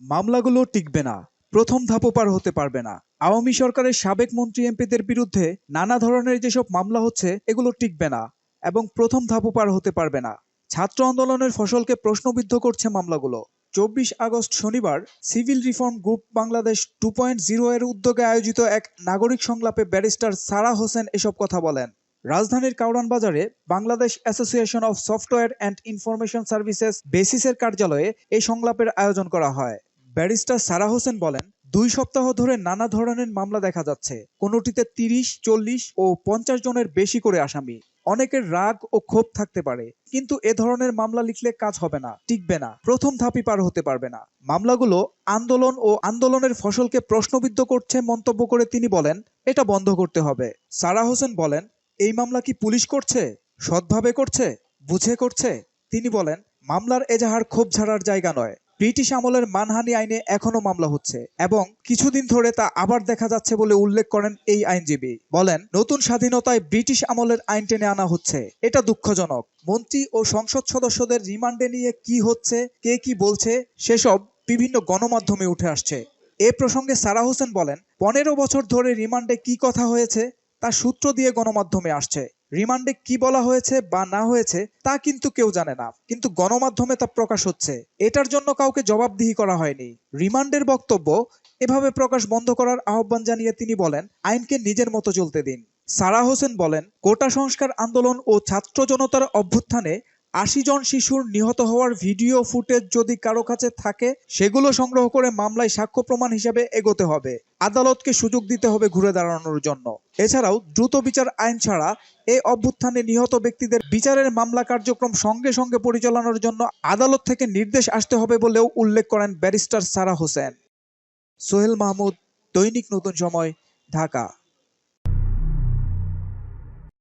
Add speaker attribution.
Speaker 1: মামলাগুলো টিকবে না, প্রথম ধাপও পার হতে পারবে না। আওয়ামী সরকারের সাবেক মন্ত্রী এমপিদের বিরুদ্ধে নানা ধরনের যেসব মামলা হচ্ছে, এগুলো টিকবে না এবং প্রথম ধাপও পার হতে পারবে না। ছাত্র আন্দোলনের ফসলকে প্রশ্নবিদ্ধ করছে মামলাগুলো। চব্বিশ আগস্ট শনিবার civil reform group Bangladesh two point zero এর উদ্যোগে আয়োজিত এক নাগরিক সংলাপে ব্যারিস্টার সারা হোসেন এসব কথা বলেন। রাজধানীর কাউরান বাজারে Bangladesh association of software and information services বেসিসের কার্যালয়ে এই সংলাপের আয়োজন করা হয়। ব্যারিস্টার সারা হোসেন বলেন, দুই সপ্তাহ ধরে নানা ধরনের মামলা দেখা যাচ্ছে। কোনোটিতে তিরিশ, চল্লিশ ও পঞ্চাশ জনের বেশি করে আসামি। অনেকের রাগ ও ক্ষোভ থাকতে পারে, কিন্তু এ ধরনের মামলা লিখলে কাজ হবে না, টিকবে না, প্রথম ধাপই পার হতে পারবে না। মামলাগুলো আন্দোলন ও আন্দোলনের ফসলকে প্রশ্নবিদ্ধ করছে মন্তব্য করে তিনি বলেন, এটা বন্ধ করতে হবে। সারা হোসেন বলেন, এই মামলা কি পুলিশ করছে? সৎভাবে করছে? বুঝে করছে? তিনি বলেন, মামলার এজাহার ক্ষোভ ঝাড়ার জায়গা নয়। ব্রিটিশ আমলের মানহানি আইনে এখনও মামলা হচ্ছে এবং কিছুদিন ধরে তা আবার দেখা যাচ্ছে বলে উল্লেখ করেন এই আইনজীবী। বলেন, নতুন স্বাধীনতায় ব্রিটিশ আমলের আইন টেনে আনা হচ্ছে। এটা দুঃখজনক। মন্ত্রী ও সংসদ সদস্যদের রিমান্ডে নিয়ে কি হচ্ছে, কে কি বলছে, সেসব বিভিন্ন গণমাধ্যমে উঠে আসছে। এ প্রসঙ্গে সারা হোসেন বলেন, পনেরো বছর ধরে রিমান্ডে কি কথা হয়েছে, তা সূত্র দিয়ে গণমাধ্যমে আসছে। রিমান্ডে কি বলা হয়েছে বা না হয়েছে, তা কিন্তু কেউ জানে না। কিন্তু গণমাধ্যমে তা প্রকাশ হচ্ছে। এটার জন্য কাউকে জবাবদিহি করা হয়নি। রিমান্ডের বক্তব্য এভাবে প্রকাশ বন্ধ করার আহ্বান জানিয়ে তিনি বলেন, আইনকে নিজের মতো চলতে দিন। সারা হোসেন বলেন, কোটা সংস্কার আন্দোলন ও ছাত্র জনতার অভ্যুত্থানে আশি জন শিশুর নিহত হওয়ার ভিডিও ফুটেজ যদি কারও কাছে থাকে, সেগুলো সংগ্রহ করে মামলায় সাক্ষ্য প্রমাণ হিসেবে এগোতে হবে। আদালতকে সুযোগ দিতে হবে ঘুরে দাঁড়ানোর জন্য। এছাড়াও দ্রুত বিচার আইন ছাড়া এই অভ্যুত্থানে নিহত ব্যক্তিদের বিচারের মামলা কার্যক্রম সঙ্গে সঙ্গে পরিচালনার জন্য আদালত থেকে নির্দেশ আসতে হবে বলেও উল্লেখ করেন ব্যারিস্টার সারা হোসেন। সোহেল মাহমুদ, দৈনিক নতুন সময়, ঢাকা।